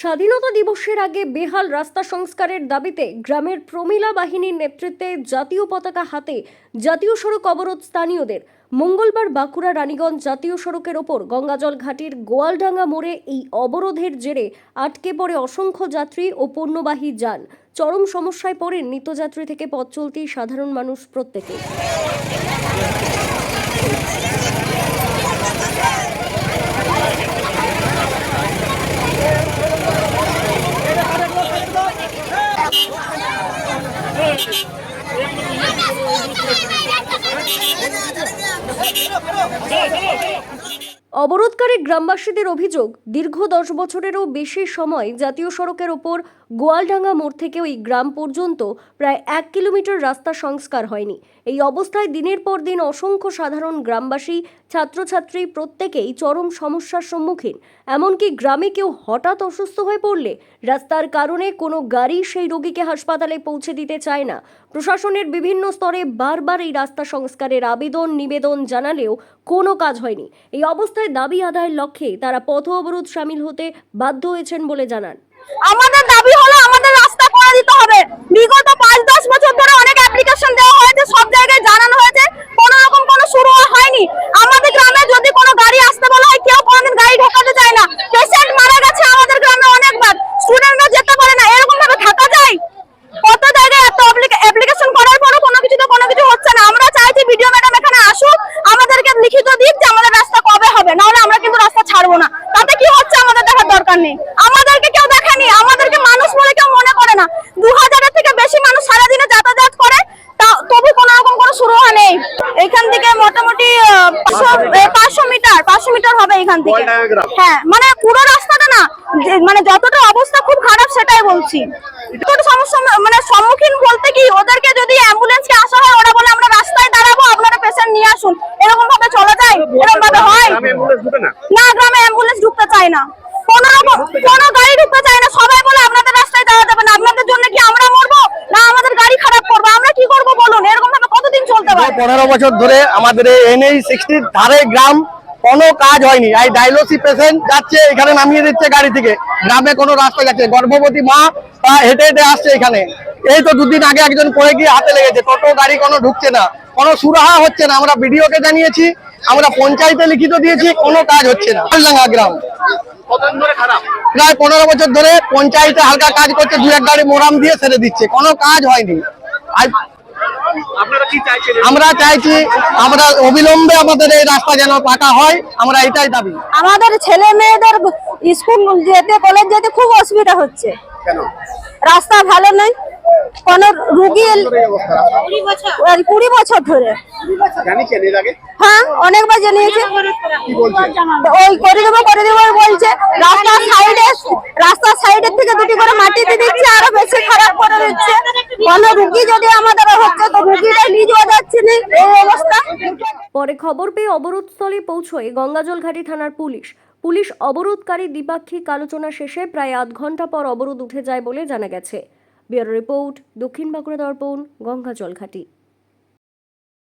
স্বাধীনতা দিবসের আগে বেহাল রাস্তা সংস্কারের দাবিতে গ্রামের প্রমিলা বাহিনীর নেতৃত্বে জাতীয় পতাকা হাতে জাতীয় সড়ক অবরোধ স্থানীয়দের। মঙ্গলবার বাঁকুড়া রানীগঞ্জ জাতীয় সড়কের ওপর গঙ্গাজল ঘাটির গোয়ালডাঙ্গা মোড়ে এই অবরোধের জেরে আটকে পড়ে অসংখ্য যাত্রী ও পণ্যবাহী যান। চরম সমস্যায় পড়েন নিত্যযাত্রী থেকে পথ চলতি সাধারণ মানুষ প্রত্যেকে। অবরোধকারী গ্রামবাসীদের অভিযোগ দীর্ঘ দশ বছরেরও বেশি সময় জাতীয় সড়কের ওপর গোয়ালডাঙ্গা মোড় থেকে ওই গ্রাম পর্যন্ত প্রায় এক কিলোমিটার রাস্তা সংস্কার হয়নি। এই অবস্থায় দিনের পর দিন অসংখ্য সাধারণ গ্রামবাসী, ছাত্রছাত্রী প্রত্যেকেই চরম সমস্যার সম্মুখীন। এমনকি গ্রামে কেউ হঠাৎ অসুস্থ হয়ে পড়লে রাস্তার কারণে কোনো গাড়ি সেই রোগীকে হাসপাতালে পৌঁছে দিতে চায় না। প্রশাসনের বিভিন্ন স্তরে বারবার এই রাস্তা সংস্কারের আবেদন, নিবেদন জানালেও কোনো কাজ হয়নি। এই অবস্থায় দাবি আদায়ের লক্ষ্যে তারা পথ অবরোধ সামিল হতে বাধ্য হয়েছেন বলে জানান। আমাদের দাবি হলো আমাদের রাস্তা করে দিতে হবে। বিগত পাঁচ দশ বছর ধরে অনেক অ্যাপ্লিকেশন দেওয়া হয়েছে সব জায়গায় জানানো হয়েছে কোনো রকম কোনো শুরু হয়নি আমাদের গ্রামে যদি কোনো গাড়ি আসতে বলা হয় কেউ কোনোদিন গাড়ি ঢোকাতে চায় না পেশেন্ট মারা গেছে আমাদের গ্রামে অনেকবার স্টুডেন্টরা যেতে পারে না এরকম ভাবে থাকা যায় কত জায়গায় এত অ্যাপ্লিকেশন করার পরও কোনো কিছু তো কোনো কিছু হচ্ছে না আমরা চাইছি ভিডিও ম্যাডাম এখানে আসুক আমাদেরকে লিখিত দিক যে আমাদের রাস্তা কবে হবে নাহলে আমরা কিন্তু রাস্তা ছাড়বো না তাতে কি হচ্ছে আমাদের দেখার দরকার নেই আমাদেরকে কেউ দেখেনি আমাদেরকে মানুষ বলে কেউ মনে করে না দু হাজারের থেকে বেশি মানুষ সারাদিনে যাতায়াত করে তা- তবু কোনো রকম কোনো শুরু হয় নেই এখান থেকে মোটামুটি পাঁচশো মিটার পাঁচশো মিটার হবে এখান থেকে। হ্যাঁ মানে পুরো রাস্তাটা না মানে যতটা অবস্থা খুব খারাপ সেটাই বলছি। সমস্যা মানে সম্মুখীন বলতে কি ওদেরকে যদি অ্যাম্বুলেন্সকে আসা হয় ওরা বলে আমরা রাস্তায় দাঁড়াবো আপনারা পেশেন্ট নিয়ে আসুন। এরকম ভাবে চলা যায়? এরকম ভাবে হয়? না? না গ্রামে অ্যাম্বুলেন্স ঢুকতে চায় না। কোন রকম কোন গাড়ি ঢুকতে চায় না। সবাই বলে আপনাদের রাস্তায় যাওয়া যাবে না আপনাদের জন্য কি আমরা মরবো না আমাদের গাড়ি খারাপ করব আমরা কি করব বলুন এরকম ভাবে কতদিন চলতে পারে পনেরো বছর ধরে আমাদের এনএই সিক্সটির ধারে গ্রাম কোনো কাজ হয়নি। এই ডায়ালিসিস পেশেন্ট যাচ্ছে এখানে নামিয়ে দিচ্ছে গাড়ি থেকে। গ্রামে কোনো রাস্তা যাচ্ছে গর্ভবতী মা তা হেঁটে হেঁটে আসছে এখানে। এই তো দুদিন আগে একজন পড়ে গিয়ে হাতে লেগেছে। টোটো গাড়ি কোনো ঢুকছে না। কোনো সুরাহা হচ্ছে না। আমরা বিডিওকে জানিয়েছি আমরা পঞ্চায়েতে লিখিত দিয়েছি কোনো কাজ হচ্ছে না। লাঙ্গা গ্রাম। প্রায় পনেরো বছর ধরে পঞ্চায়েতে হালকা কাজ করছে দু এক গাড়ি মোরাম দিয়ে ছেড়ে দিচ্ছে। কোনো কাজ হয়নি। আর আমরা চাইছি আমরা অবিলম্বে আমাদের এই রাস্তা যেন পাকা হয় আমরা এটাই দাবি। আমাদের ছেলে মেয়েদের স্কুল যেতে কলেজ যেতে খুব অসুবিধা হচ্ছে। রাস্তা ভালো নয় কোন রুগী কুড়ি বছর ধরে। এর হ্যাঁ অনেকবার জানিয়েছে। ওই করে দেবো করে দেবো বলছে রাস্তার সাইডে রাস্তার সাইডের থেকে দুটি করে মাটি দিয়ে দিচ্ছে আরও বেশি খারাপ করে দিচ্ছে। পরে খবর পেয়ে অবরোধস্থলে পৌঁছয় গঙ্গাজলঘাটি থানার পুলিশ। পুলিশ অবরোধকারী দ্বিপাক্ষিক আলোচনা শেষে প্রায় আধ ঘণ্টা পর অবরোধ উঠে যায় বলে জানা গেছে। ব্যুরো রিপোর্ট দক্ষিণ বাঁকুড়া দর্পণ, গঙ্গাজলঘাটি।